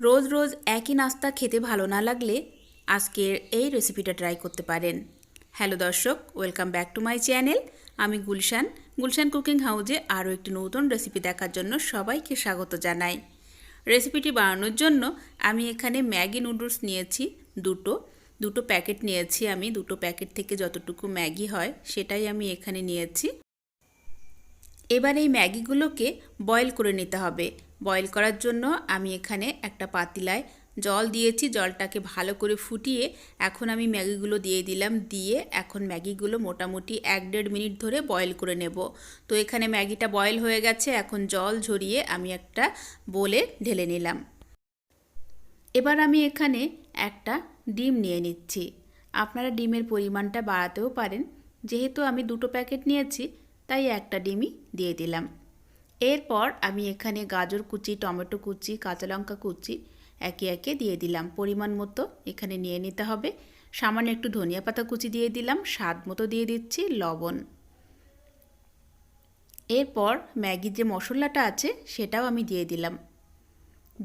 রোজ রোজ একই নাস্তা খেতে ভালো না লাগলে আজকের এই রেসিপিটা ট্রাই করতে পারেন। হ্যালো দর্শক welcome back to my channel আমি গুলশান। গুলশান কুকিং হাউজে আরও একটি নতুন রেসিপি দেখার জন্য সবাইকে স্বাগত জানাই। রেসিপিটি বানানোর জন্য আমি এখানে ম্যাগি নুডলস নিয়েছি, দুটো। দুটো প্যাকেট নিয়েছি আমি। দুটো প্যাকেট থেকে যতটুকু ম্যাগি হয় সেটাই আমি এখানে নিয়েছি। এবার এই ম্যাগিগুলোকে বয়েল করে নিতে হবে। বয়েল করার জন্য আমি এখানে একটা পাতিলায় জল দিয়েছি। জলটাকে ভালো করে ফুটিয়ে এখন আমি ম্যাগিগুলো দিয়ে দিলাম। দিয়ে এখন ম্যাগিগুলো মোটামুটি এক দেড় মিনিট ধরে বয়েল করে নেব। তো এখানে ম্যাগিটা বয়েল হয়ে গেছে। এখন জল ঝরিয়ে আমি একটা বলে ঢেলে নিলাম। এবার আমি এখানে একটা ডিম নিয়ে নিচ্ছি। আপনারা ডিমের পরিমাণটা বাড়াতেও পারেন। যেহেতু আমি দুটো প্যাকেট নিয়েছি, তাই একটা ডিমই দিয়ে দিলাম। এরপর আমি এখানে গাজর কুচি, টমেটো কুচি, কাঁচা লঙ্কা কুচি একে একে দিয়ে দিলাম। পরিমাণ মতো এখানে নিয়ে নিতে হবে। সামান্য একটু ধনিয়া পাতা কুচি দিয়ে দিলাম। স্বাদ মতো দিয়ে দিচ্ছি লবণ। এরপর ম্যাগির যে মশলাটা আছে সেটাও আমি দিয়ে দিলাম।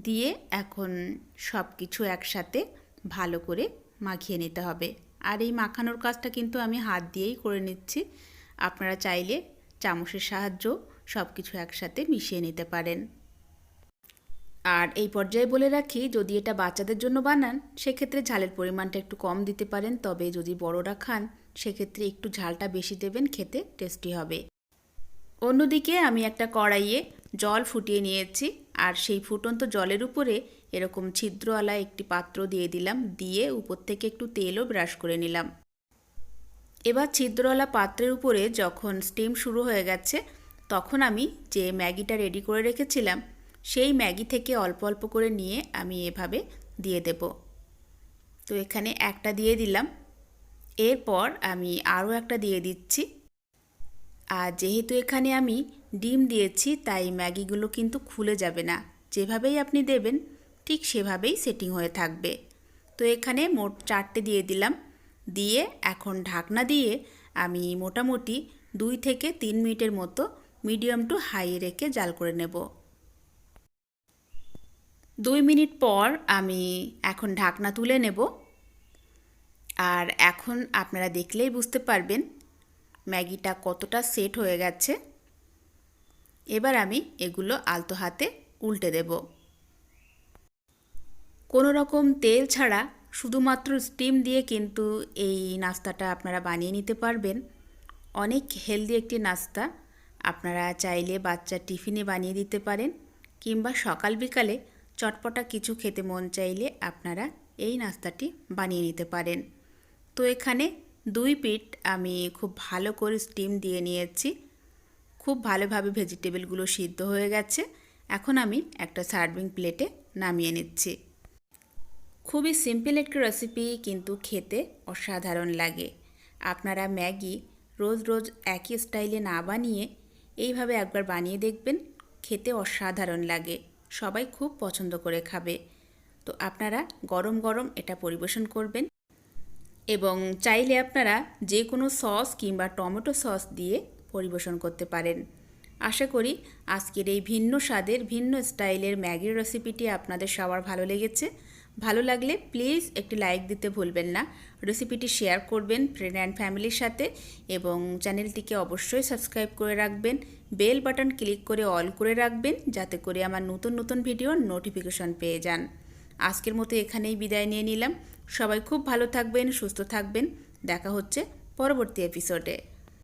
দিয়ে এখন সব কিছু একসাথে ভালো করে মাখিয়ে নিতে হবে। আর এই মাখানোর কাজটা কিন্তু আমি হাত দিয়েই করে নিচ্ছি। আপনারা চাইলে চামচের সাহায্য সব কিছু একসাথে মিশিয়ে নিতে পারেন। আর এই পর্যায়ে বলে রাখি, যদি এটা বাচ্চাদের জন্য বানান, সেক্ষেত্রে ঝালের পরিমাণটা একটু কম দিতে পারেন। তবে যদি বড়রা খান, সেক্ষেত্রে একটু ঝালটা বেশি দেবেন, খেতে টেস্টি হবে। অন্যদিকে আমি একটা কড়াইয়ে জল ফুটিয়ে নিয়েছি, আর সেই ফুটন্ত জলের উপরে এরকম ছিদ্রওয়ালা একটি পাত্র দিয়ে দিলাম। দিয়ে উপর থেকে একটু তেলও ব্রাশ করে নিলাম। এবার ছিদ্রওয়ালা পাত্রের উপরে যখন স্টিম শুরু হয়ে গেছে, তখন আমি যে ম্যাগিটা রেডি করে রেখেছিলাম, সেই ম্যাগি থেকে অল্প অল্প করে নিয়ে আমি এভাবে দিয়ে দেব। তো এখানে একটা দিয়ে দিলাম। এরপর আমি আরও একটা দিয়ে দিচ্ছি। আর যেহেতু এখানে আমি ডিম দিয়েছি, তাই ম্যাগিগুলো কিন্তু খুলে যাবে না। যেভাবেই আপনি দেবেন, ঠিক সেভাবেই সেটিং হয়ে থাকবে। তো এখানে মোট চারটে দিয়ে দিলাম। দিয়ে এখন ঢাকনা দিয়ে আমি মোটামুটি দুই থেকে তিন মিনিটের মতো মিডিয়াম টু হাই রেখে জাল করে নেব। দুই মিনিট পর আমি এখন ঢাকনা তুলে নেব। আর এখন আপনারা দেখলেই বুঝতে পারবেন ম্যাগিটা কতটা সেট হয়ে গেছে। এবার আমি এগুলো আলতো হাতে উল্টে দেব। কোনো রকম তেল ছাড়া শুধুমাত্র স্টিম দিয়ে কিন্তু এই নাস্তাটা আপনারা বানিয়ে নিতে পারবেন। অনেক হেলদি একটি নাস্তা। আপনারা চাইলে বাচ্চার টিফিনে বানিয়ে দিতে পারেন কিংবা সকাল বিকালে চটপটা কিছু খেতে মন চাইলে আপনারা এই নাস্তাটি বানিয়ে নিতে পারেন। তো এখানে দুই পিঠ আমি খুব ভালো করে স্টিম দিয়ে নিয়েছি। খুব ভালোভাবে ভেজিটেবলগুলো সিদ্ধ হয়ে গেছে। এখন আমি একটা সার্ভিং প্লেটে নামিয়ে নিচ্ছি। খুবই সিম্পল একটি রেসিপি কিন্তু খেতে অসাধারণ লাগে। আপনারা ম্যাগি রোজ রোজ একই স্টাইলে না বানিয়ে এইভাবে একবার বানিয়ে দেখবেন, খেতে অসাধারণ লাগে। সবাই খুব পছন্দ করে খাবে। তো আপনারা গরম গরম এটা পরিবেশন করবেন এবং চাইলে আপনারা যে কোনো সস কিংবা টমেটো সস দিয়ে পরিবেশন করতে পারেন। আশা করি আজকের এই ভিন্ন স্বাদের, ভিন্ন স্টাইলের ম্যাগির রেসিপিটি আপনাদের সবার ভালো লেগেছে। ভালো লাগলে প্লিজ একটি লাইক দিতে ভুলবেন না। রেসিপিটি শেয়ার করবেন ফ্রেন্ড অ্যান্ড ফ্যামিলির সাথে এবং চ্যানেলটিকে অবশ্যই সাবস্ক্রাইব করে রাখবেন। বেল বাটন ক্লিক করে অল করে রাখবেন যাতে করে আমার নতুন নতুন ভিডিওর নোটিফিকেশন পেয়ে যান। আজকের মতো এখানেই বিদায় নিয়ে নিলাম। সবাই খুব ভালো থাকবেন, সুস্থ থাকবেন। দেখা হচ্ছে পরবর্তী এপিসোডে